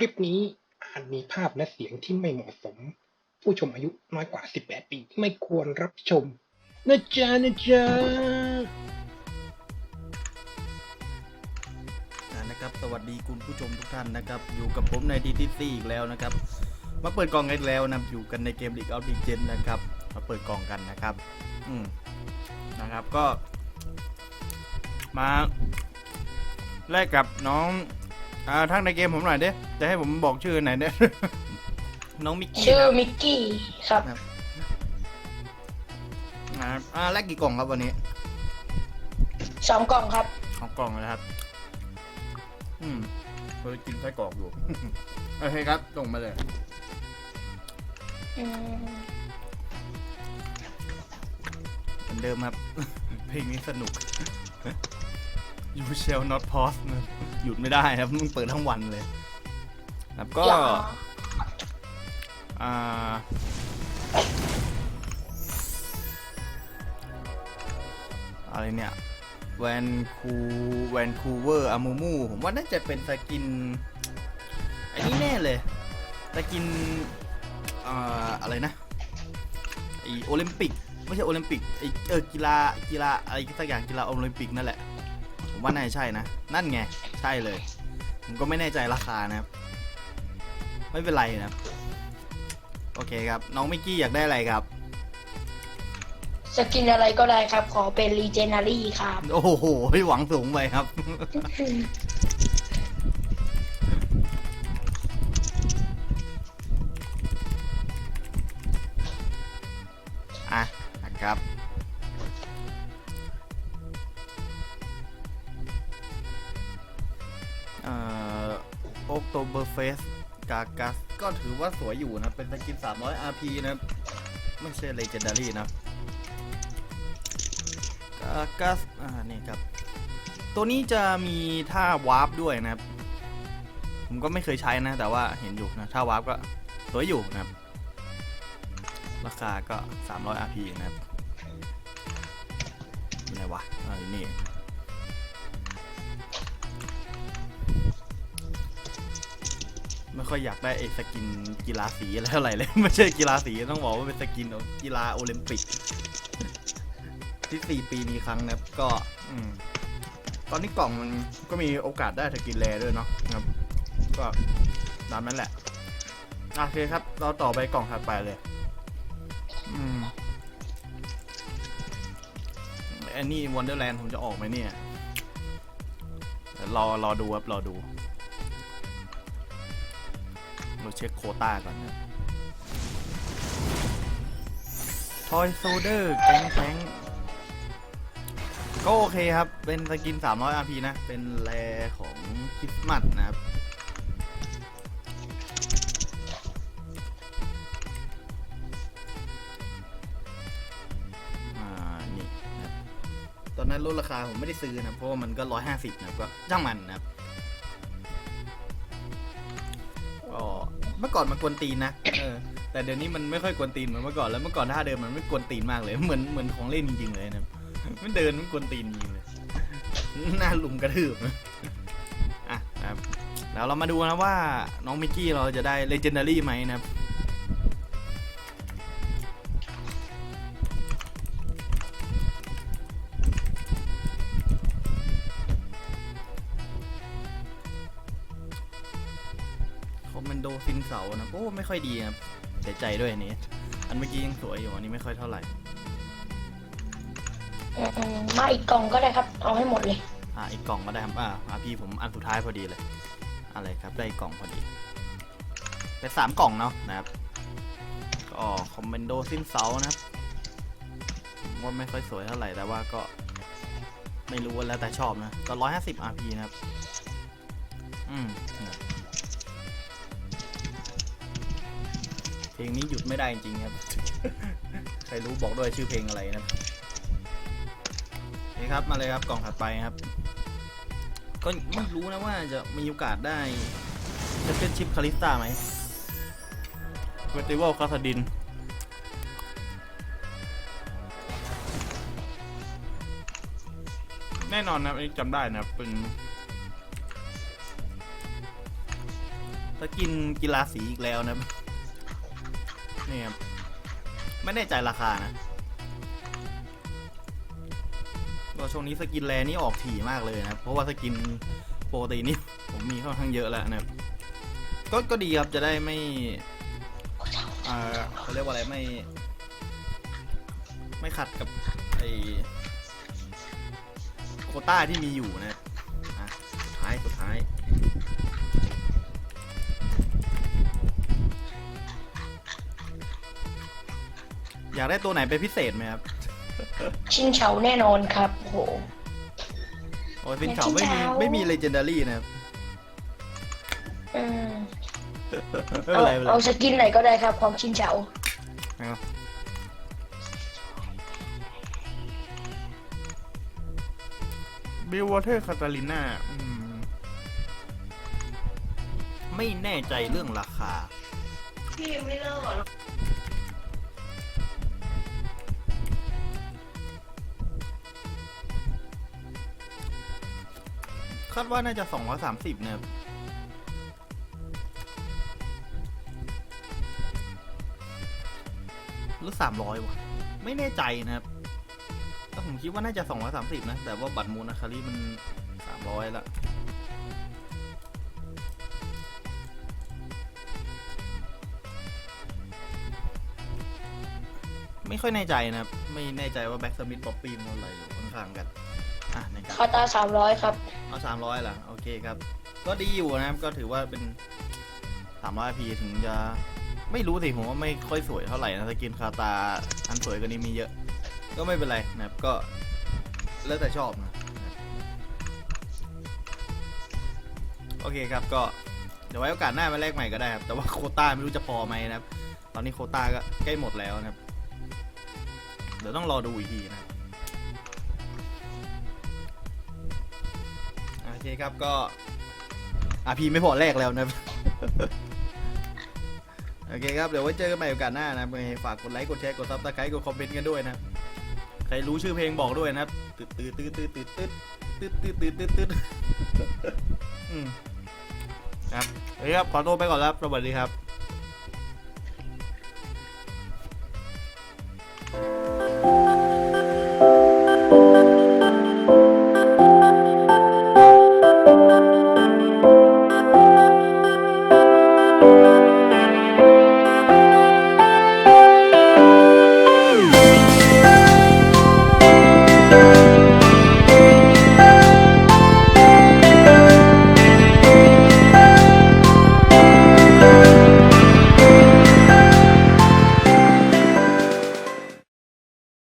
คลิปนี้อาจมีภาพและเสียงที่ไม่เหมาะสม ผู้ชมอายุน้อยกว่า 18 ปีไม่ควรรับชม นะจ๊ะนะจ๊ะอ่านะครับ สวัสดีคุณผู้ชมทุกท่านนะครับ อยู่กับผมในดีทีซีอีกแล้วนะครับ มาเปิดกล่องกันอีกแล้วนะอยู่กันในเกม League of Legends นะครับ มาเปิดกล่องกันนะครับ อืมนะครับก็ มาแลกกับน้อง อ่าทั้งในเกมผมหน่อยเด้จะให้ผมบอกชื่อไหนอยเด้น้องมิกกี้ชื่อครับมิกกี้ครับอ่าอ่าแลกกี่กล่องครับวันนี้สองกล่องครับสองกล่องเลยครับ อืมเคยกินไส้กรอกอยู่โอเคครับส่งมาเลยอืมเหมือนเดิมครับ เพลงนี้สนุก You shall not pause นะหยุดไม่ได้ครับมึงเปิดทั้งวันเลยครับก็อย่าอ่า อะไรเนี่ยแวนคูแวนคูเวอร์อามูมูผมว่าน่าจะเป็นสกินไอ้นี่แน่เลยสกินอ่าอะไรนะไอโอลิมปิก ไม่ใช่โอลิมปิกไอเออกีฬากีฬาอะไรสักอย่างกีฬาโอลิมปิกนั่นแหละ ผมว่าน่าจะใช่นะ นั่นไง ใช่เลย ผมก็ไม่แน่ใจราคานะครับ ไม่เป็นไรนะครับโอเคครับ น้องมิกกี้อยากได้อะไรครับสกินอะไรก็ได้ครับ ขอเป็นรีเจนารี่ครับ โอ้โหหวังสูงไปครับ อะนะครับ Oktoberfest กากัสก็ถือว่าสวยอยู่นะ เป็นสกิน 300 RP นะ ไม่ใช่ Legendary นะกากัสอ่านี่ครับ ตัวนี้จะมีท่าวาร์ปด้วยนะครับ ผมก็ไม่เคยใช้นะ แต่ว่าเห็นอยู่นะ ท่าวาร์ปก็สวยอยู่นะครับ ราคาก็ 300 RP นะครับอยู่ไหนวะอ่านี่ ไม่ค่อยอยากได้ไอ้สกินกีฬาสีอะไรเท่าไหร่เลย ไม่ใช่กีฬาสีต้องบอกว่าเป็นสกินของกีฬาโอลิมปิก ที่สี่ปีมีครั้งนะครับก็อืมตอนนี้กล่องมันก็มีโอกาสได้สกินแรด้วยเนาะครับ ก็ตามนั้นแหละโอเคครับ เราต่อไปกล่องถัดไปเลย อืมแอนนี่วันเดอร์แลนด์ผมจะออกไหมเนี่ยรอรอดูครับรอดู เราเช็คโคต้าก่อนนะทอยโซเดอร์แกงแก๊งก็โอเคครับ เป็นสกิน 300 RP นะ เป็นแรของคริสต์มาสนะครับ อ่า นี่นะตอนนั้นลดราคาผมไม่ได้ซื้อนะ เพราะว่ามันก็ 150 นะก็ช่างมันนะครับ ก็เมื่อก่อนมันกวนตีนนะเออแต่เดี๋ยวนี้มันไม่ค่อยกวนตีนเหมือนเมื่อก่อนแล้วเมื่อก่อนท่าเดินมันไม่กวนตีนมากเลย เหมือนเหมือนของเล่นจริงๆเลยนะมันเดินมันกวนตีนจริงเลยหน้าหลุมกระทืบอะนะครับแล้วเรามาดูนะว่าน้องมิกกี้เราจะได้เลเจนดารี่ไหมนะครับ คอมมานโดซินเสานะโอ้ไม่ค่อยดีนะครับเสียใจด้วยอันนี้ อันเมื่อกี้ยังสวยอยู่อันนี้ไม่ค่อยเท่าไหร่อืมมาอีกกล่องก็ได้ครับ เอาให้หมดเลย อ่าอีกกล่องก็ได้ครับอ่าอ่าพี่ผมอันสุดท้ายพอดีเลย อะไรครับได้อีกกล่องพอดีเป็นสามกล่องเนาะนะครับก็คอมมานโดซินเสานะครับผมว่าไม่ค่อยสวยเท่าไหร่แต่ว่าก็ไม่รู้ว่าแล้วแต่ชอบนะก็ร้อยห้าสิบ RP นะครับ อืม เพลงนี้หยุดไม่ได้จริงๆครับ ใครรู้บอกด้วยชื่อเพลงอะไรนะครับโอเคครับมาเลยครับกล่องถัดไปครับ ก็ไม่รู้นะว่าจะมีโอกาสได้จะเป็นชิปคาริสตาไหมเวติวัลคาสดินแน่นอนนะอันนี้จำได้นะครับเป็นสกินกีฬาสีอีกแล้วนะครับ นี่ครับไม่แน่ใจราคานะก็ช่วงนี้สกินแรนี่ออกถี่มากเลยนะเพราะว่าสกินโปกตินี่ผมมีค่อนข้างเยอะแล้วนะครับก็ก็ดีครับจะได้ไม่อ่าเขาเรียกว่าอะไรไม่ ไม่ขัดกับไอโคต้าที่มีอยู่นะอะสุดท้ายสุดท้าย อยากได้ตัวไหนเป็นพิเศษไหมครับ ชิงเฉาแน่นอนครับโอ้โห โอ้ยเป็นเขาไม่มีชิ้นเช้าไม่มีเลเจนดารี่นะครับอืมไม่เอาเป็นไรไม่เป็นไร เอาสกินไหนก็ได้ครับของชิงเฉาบิลวอเตอร์คาตาลิน่าไม่แน่ใจเรื่องราคา พี่ไม่เลิก คาดว่าน่าจะสองร้อยสามสิบนะครับหรือสามร้อยวะไม่แน่ใจนะครับแต่ผมคิดว่าน่าจะสองร้อยสามสิบนะ แต่ว่าบัตรมูนาคาริมันสามร้อยละไม่ค่อยแน่ใจนะครับ ไม่แน่ใจว่าแบ็กสมิธป๊อปปี้มันอะไรอยู่ข้างๆกัน อะในการคาตาสามร้อยครับ เอาสามร้อยละโอเคครับ ก็ดีอยู่นะครับก็ถือว่าเป็นสามร้อยพีถึงจะไม่รู้สิผมว่าไม่ค่อยสวยเท่าไหร่นะสกินคาตาอันสวยกว่านี้มีเยอะ ก็ไม่เป็นไรนะครับก็แล้วแต่ชอบนะโอเคครับก็เดี๋ยวไว้โอกาสหน้ามาแลกใหม่ก็ได้ครับแต่ว่าโควต้าไม่รู้จะพอไหมนะครับ ตอนนี้โควต้าก็ใกล้หมดแล้วนะครับ เดี๋ยวต้องรอดูอีกทีนะครับ โอเคครับก็อาพีไม่พอแรกแล้วนะ โอเคครับ เดี๋ยวไว้เจอกันใหม่โอกาสหน้านะไปฝากกดไลค์กดแชร์กดซับสไครต์กดคอมเมนต์กันด้วยนะใครรู้ชื่อเพลงบอกด้วยนะครัตืดตืดตืดตืดตืดตืดตืดตืดตืดตืดตืดครับโอเคครับขอตัวไปก่อนแล้วสวัสดีครับ